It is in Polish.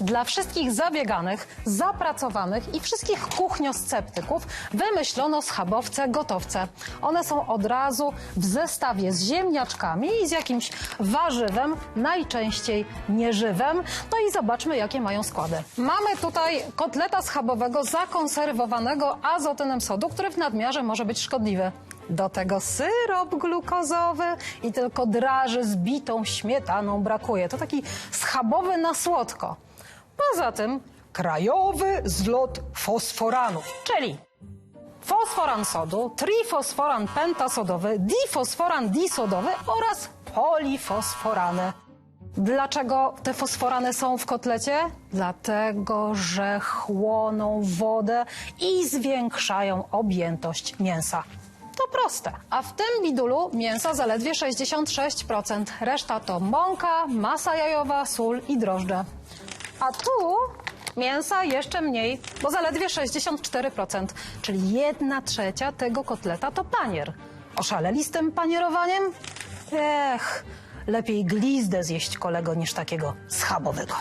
Dla wszystkich zabieganych, zapracowanych i wszystkich kuchniosceptyków wymyślono schabowce gotowce. One są od razu w zestawie z ziemniaczkami i z jakimś warzywem, najczęściej nieżywem. No i zobaczmy, jakie mają składy. Mamy tutaj kotleta schabowego zakonserwowanego azotynem sodu, który w nadmiarze może być szkodliwy. Do tego syrop glukozowy i tylko draży z bitą śmietaną brakuje. To taki schabowy na słodko. Poza tym krajowy zlot fosforanu, czyli fosforan sodu, trifosforan pentasodowy, difosforan disodowy oraz polifosforany. Dlaczego te fosforany są w kotlecie? Dlatego, że chłoną wodę i zwiększają objętość mięsa. To proste. A w tym bidulu mięsa zaledwie 66%. Reszta to mąka, masa jajowa, sól i drożdże. A tu mięsa jeszcze mniej, bo zaledwie 64%, czyli jedna trzecia tego kotleta to panier. Oszaleli z tym panierowaniem? Ech, lepiej glizdę zjeść kolego niż takiego schabowego.